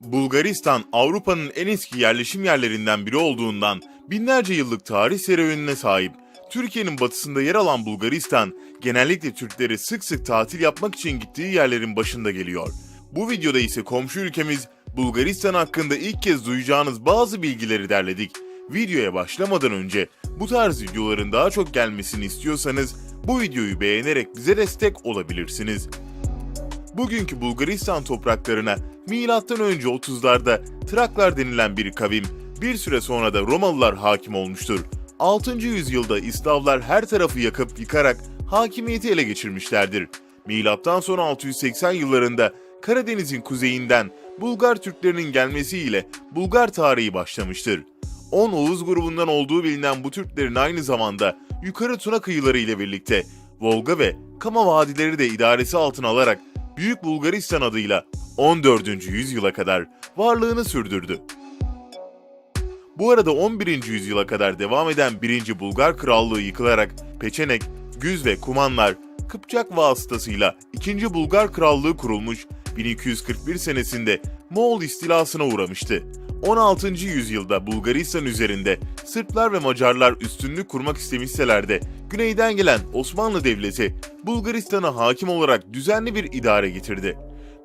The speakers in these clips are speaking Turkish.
Bulgaristan Avrupa'nın en eski yerleşim yerlerinden biri olduğundan binlerce yıllık tarih serüvenine sahip. Türkiye'nin batısında yer alan Bulgaristan, genellikle Türkleri sık sık tatil yapmak için gittiği yerlerin başında geliyor. Bu videoda ise komşu ülkemiz Bulgaristan hakkında ilk kez duyacağınız bazı bilgileri derledik. Videoya başlamadan önce bu tarz videoların daha çok gelmesini istiyorsanız bu videoyu beğenerek bize destek olabilirsiniz. Bugünkü Bulgaristan topraklarına milattan önce 30'larda Traklar denilen bir kavim, bir süre sonra da Romalılar hakim olmuştur. 6. yüzyılda İslavlar her tarafı yakıp yıkarak hakimiyeti ele geçirmişlerdir. Milattan sonra 680 yıllarında Karadeniz'in kuzeyinden Bulgar Türklerinin gelmesiyle Bulgar tarihi başlamıştır. 10 Oğuz grubundan olduğu bilinen bu Türklerin aynı zamanda yukarı Tuna kıyıları ile birlikte Volga ve Kama vadileri de idaresi altına alarak Büyük Bulgaristan adıyla 14. yüzyıla kadar varlığını sürdürdü. Bu arada 11. yüzyıla kadar devam eden 1. Bulgar Krallığı yıkılarak Peçenek, Güz ve Kumanlar, Kıpçak vasıtasıyla 2. Bulgar Krallığı kurulmuş 1241 senesinde Moğol istilasına uğramıştı. 16. yüzyılda Bulgaristan üzerinde Sırplar ve Macarlar üstünlük kurmak istemişseler de güneyden gelen Osmanlı Devleti Bulgaristan'a hakim olarak düzenli bir idare getirdi.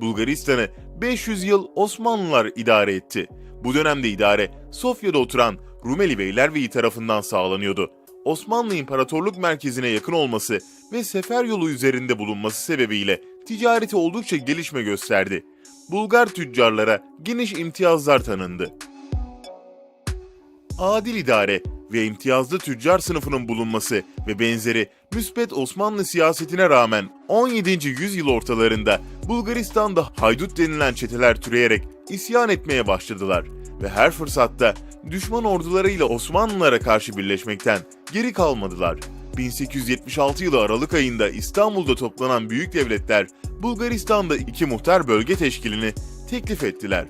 Bulgaristan'ı 500 yıl Osmanlılar idare etti. Bu dönemde idare Sofya'da oturan Rumeli Beylerbeyi tarafından sağlanıyordu. Osmanlı İmparatorluk merkezine yakın olması ve sefer yolu üzerinde bulunması sebebiyle ticareti oldukça gelişme gösterdi. Bulgar tüccarlara geniş imtiyazlar tanındı. Adil idare ve imtiyazlı tüccar sınıfının bulunması ve benzeri müspet Osmanlı siyasetine rağmen 17. yüzyıl ortalarında Bulgaristan'da haydut denilen çeteler türeyerek isyan etmeye başladılar ve her fırsatta düşman ordularıyla Osmanlılara karşı birleşmekten geri kalmadılar. 1876 yılı Aralık ayında İstanbul'da toplanan büyük devletler Bulgaristan'da iki muhtar bölge teşkilini teklif ettiler.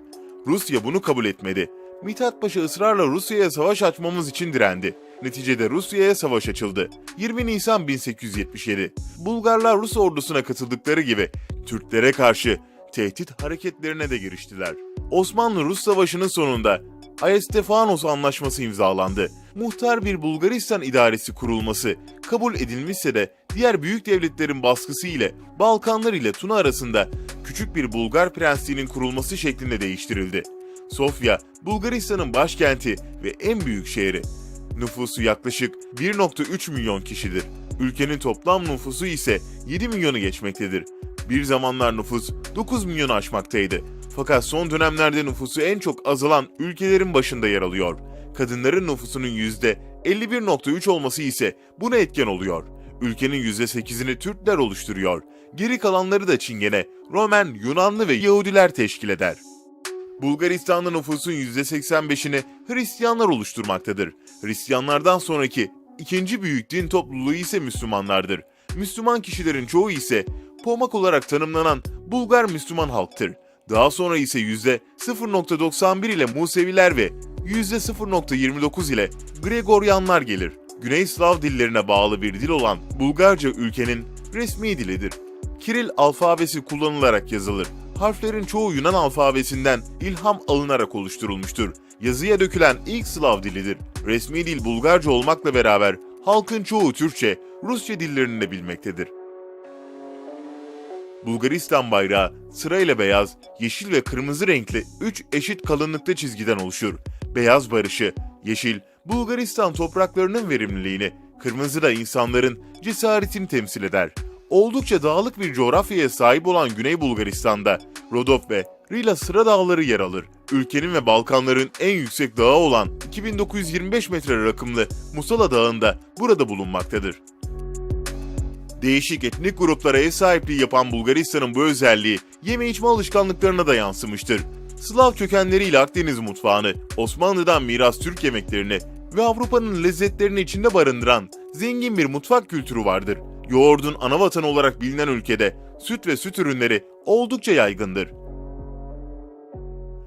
Rusya bunu kabul etmedi. Mithat Paşa ısrarla Rusya'ya savaş açmamız için direndi. Neticede Rusya'ya savaş açıldı. 20 Nisan 1877. Bulgarlar Rus ordusuna katıldıkları gibi Türklere karşı tehdit hareketlerine de giriştiler. Osmanlı-Rus Savaşı'nın sonunda Ayestefanos Anlaşması imzalandı. Muhtar bir Bulgaristan idaresi kurulması kabul edilmişse de diğer büyük devletlerin baskısı ile Balkanlar ile Tuna arasında küçük bir Bulgar prensliğinin kurulması şeklinde değiştirildi. Sofya, Bulgaristan'ın başkenti ve en büyük şehri. Nüfusu yaklaşık 1.3 milyon kişidir. Ülkenin toplam nüfusu ise 7 milyonu geçmektedir. Bir zamanlar nüfus 9 milyonu aşmaktaydı. Fakat son dönemlerde nüfusu en çok azalan ülkelerin başında yer alıyor. Kadınların nüfusunun %51.3 olması ise buna etken oluyor. Ülkenin %8'ini Türkler oluşturuyor. Geri kalanları da Çingene, Romen, Yunanlı ve Yahudiler teşkil eder. Bulgaristan'da nüfusun %85'ini Hristiyanlar oluşturmaktadır. Hristiyanlardan sonraki ikinci büyük din topluluğu ise Müslümanlardır. Müslüman kişilerin çoğu ise Pomak olarak tanımlanan Bulgar Müslüman halktır. Daha sonra ise %0.91 ile Museviler ve %0.29 ile Gregoryanlar gelir. Güney Slav dillerine bağlı bir dil olan Bulgarca ülkenin resmi dilidir. Kiril alfabesi kullanılarak yazılır. Harflerin çoğu Yunan alfabesinden ilham alınarak oluşturulmuştur. Yazıya dökülen ilk Slav dilidir. Resmi dil Bulgarca olmakla beraber halkın çoğu Türkçe, Rusça dillerini de bilmektedir. Bulgaristan bayrağı sırayla beyaz, yeşil ve kırmızı renkli 3 eşit kalınlıkta çizgiden oluşur. Beyaz barışı, yeşil Bulgaristan topraklarının verimliliğini, kırmızı da insanların cesaretini temsil eder. Oldukça dağlık bir coğrafyaya sahip olan Güney Bulgaristan'da Rodop ve Rila sıra dağları yer alır. Ülkenin ve Balkanların en yüksek dağı olan 2925 metre rakımlı Musala Dağı'nda burada bulunmaktadır. Değişik etnik gruplara ev sahipliği yapan Bulgaristan'ın bu özelliği yeme içme alışkanlıklarına da yansımıştır. Slav kökenleriyle Akdeniz mutfağını, Osmanlı'dan miras Türk yemeklerini ve Avrupa'nın lezzetlerini içinde barındıran zengin bir mutfak kültürü vardır. Yoğurdun ana vatanı olarak bilinen ülkede süt ve süt ürünleri oldukça yaygındır.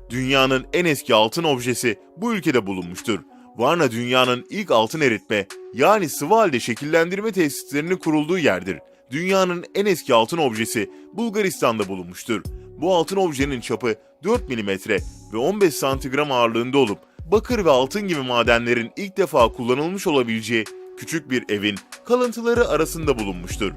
Dünyanın en eski altın objesi bu ülkede bulunmuştur. Varna dünyanın ilk altın eritme yani sıvı halde şekillendirme tesislerinin kurulduğu yerdir. dünyanın en eski altın objesi Bulgaristan'da bulunmuştur. Bu altın objenin çapı 4 mm ve 15 santigram ağırlığında olup bakır ve altın gibi madenlerin ilk defa kullanılmış olabileceği küçük bir evin kalıntıları arasında bulunmuştur.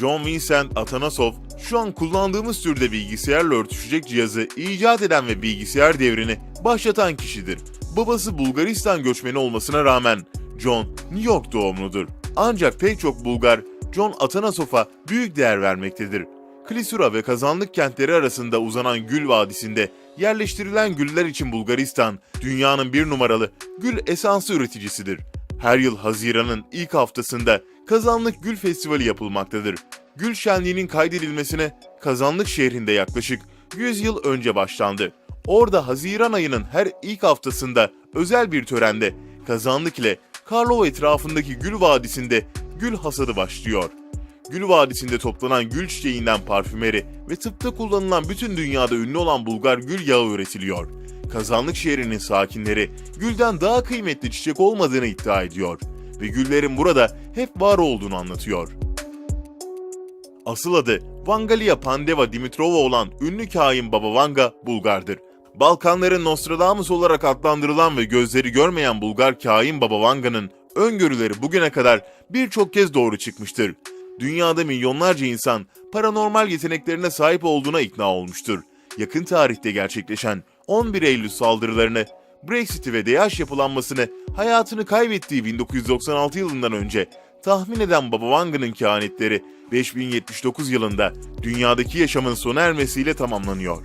John Vincent Atanasov, şu an kullandığımız türde bilgisayarla örtüşecek cihazı icat eden ve bilgisayar devrini başlatan kişidir. Babası Bulgaristan göçmeni olmasına rağmen John New York doğumludur. Ancak pek çok Bulgar John Atanasov'a büyük değer vermektedir. Klisura ve Kazanlık kentleri arasında uzanan Gül Vadisi'nde yerleştirilen güller için Bulgaristan, dünyanın bir numaralı gül esansı üreticisidir. Her yıl Haziran'ın ilk haftasında Kazanlık Gül Festivali yapılmaktadır. Gül şenliğinin kaydedilmesine Kazanlık şehrinde yaklaşık 100 yıl önce başlandı. Orada Haziran ayının her ilk haftasında özel bir törende Kazanlık ile Karlova etrafındaki Gül Vadisi'nde gül hasadı başlıyor. Gül Vadisi'nde toplanan gül çiçeğinden parfümeri ve tıpta kullanılan bütün dünyada ünlü olan Bulgar gül yağı üretiliyor. Kazanlık şehrinin sakinleri gülden daha kıymetli çiçek olmadığını iddia ediyor ve güllerin burada hep var olduğunu anlatıyor. Asıl adı Vangalia Pandeva Dimitrova olan ünlü kain Baba Vanga Bulgardır. Balkanların Nostradamus olarak adlandırılan ve gözleri görmeyen Bulgar kain Baba Vanga'nın öngörüleri bugüne kadar birçok kez doğru çıkmıştır. Dünyada milyonlarca insan paranormal yeteneklerine sahip olduğuna ikna olmuştur. Yakın tarihte gerçekleşen 11 Eylül saldırılarını, Brexit'i ve DH yapılanmasını hayatını kaybettiği 1996 yılından önce tahmin eden Baba Vanga'nın kehanetleri 5079 yılında dünyadaki yaşamın sona ermesiyle tamamlanıyor.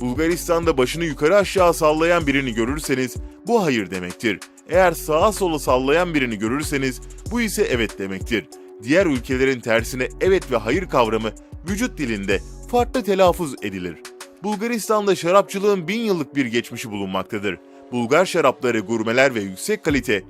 Bulgaristan'da başını yukarı aşağı sallayan birini görürseniz bu hayır demektir. Eğer sağa sola sallayan birini görürseniz bu ise evet demektir. Diğer ülkelerin tersine evet ve hayır kavramı vücut dilinde farklı telaffuz edilir. Bulgaristan'da şarapçılığın bin yıllık bir geçmişi bulunmaktadır. Bulgar şarapları gurmeler ve yüksek kalite,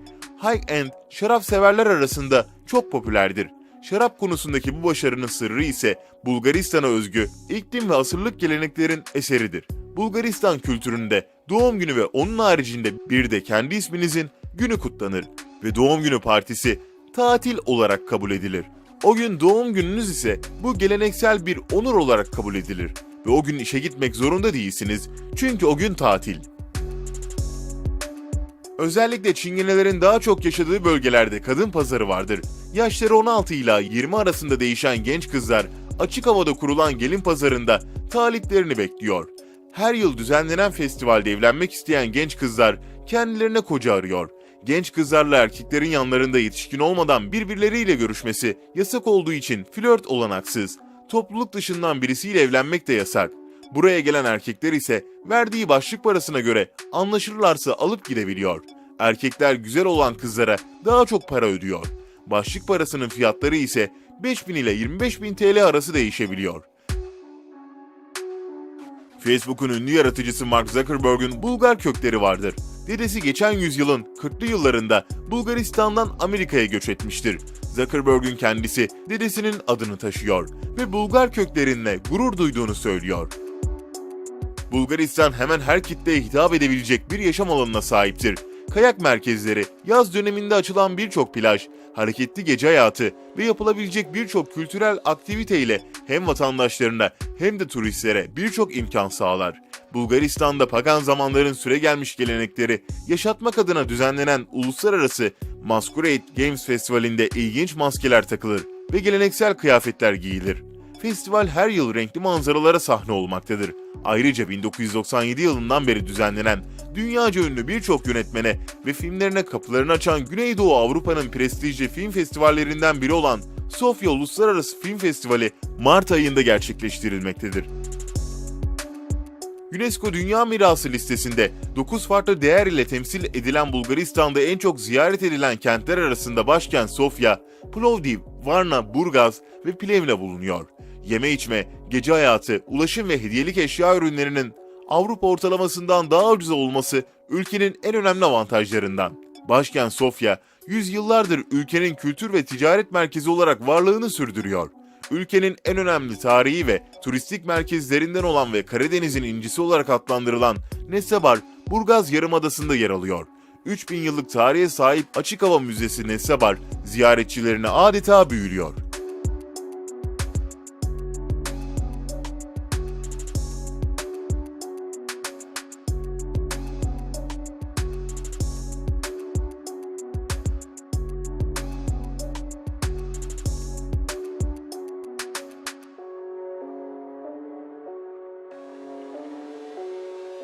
high-end şarap severler arasında çok popülerdir. Şarap konusundaki bu başarının sırrı ise Bulgaristan'a özgü iklim ve asırlık geleneklerin eseridir. Bulgaristan kültüründe doğum günü ve onun haricinde bir de kendi isminizin günü kutlanır ve doğum günü partisi tatil olarak kabul edilir. O gün doğum gününüz ise bu geleneksel bir onur olarak kabul edilir ve o gün işe gitmek zorunda değilsiniz çünkü o gün tatil. Özellikle çingenelerin daha çok yaşadığı bölgelerde kadın pazarı vardır. Yaşları 16 ila 20 arasında değişen genç kızlar açık havada kurulan gelin pazarında taliplerini bekliyor. Her yıl düzenlenen festivalde evlenmek isteyen genç kızlar kendilerine koca arıyor. Genç kızlarla erkeklerin yanlarında yetişkin olmadan birbirleriyle görüşmesi yasak olduğu için flört olanaksız. Topluluk dışından birisiyle evlenmek de yasak. Buraya gelen erkekler ise verdiği başlık parasına göre anlaşırlarsa alıp gidebiliyor. Erkekler güzel olan kızlara daha çok para ödüyor. Başlık parasının fiyatları ise 5000 ile 25000 TL arası değişebiliyor. Facebook'un ünlü yaratıcısı Mark Zuckerberg'ün Bulgar kökleri vardır. Dedesi geçen yüzyılın 40'lı yıllarında Bulgaristan'dan Amerika'ya göç etmiştir. Zuckerberg'ün kendisi dedesinin adını taşıyor ve Bulgar köklerinle gurur duyduğunu söylüyor. Bulgaristan hemen her kitleye hitap edebilecek bir yaşam alanına sahiptir. Kayak merkezleri, yaz döneminde açılan birçok plaj, hareketli gece hayatı ve yapılabilecek birçok kültürel aktivite ile hem vatandaşlarına hem de turistlere birçok imkan sağlar. Bulgaristan'da pagan zamanların süre gelmiş gelenekleri yaşatmak adına düzenlenen uluslararası Masquerade Games Festivali'nde ilginç maskeler takılır ve geleneksel kıyafetler giyilir. Festival her yıl renkli manzaralara sahne olmaktadır. Ayrıca 1997 yılından beri düzenlenen dünyaca ünlü birçok yönetmene ve filmlerine kapılarını açan Güneydoğu Avrupa'nın prestijli film festivallerinden biri olan Sofya Uluslararası Film Festivali Mart ayında gerçekleştirilmektedir. UNESCO Dünya Mirası listesinde 9 farklı değer ile temsil edilen Bulgaristan'da en çok ziyaret edilen kentler arasında başkent Sofya, Plovdiv, Varna, Burgaz ve Plevna bulunuyor. Yeme içme, gece hayatı, ulaşım ve hediyelik eşya ürünlerinin Avrupa ortalamasından daha ucuz olması ülkenin en önemli avantajlarından. Başkent Sofya, yüzyıllardır ülkenin kültür ve ticaret merkezi olarak varlığını sürdürüyor. Ülkenin en önemli tarihi ve turistik merkezlerinden olan ve Karadeniz'in incisi olarak adlandırılan Nesebar, Burgaz Yarımadası'nda yer alıyor. 3000 yıllık tarihe sahip Açık Hava Müzesi Nessebar ziyaretçilerini adeta büyülüyor.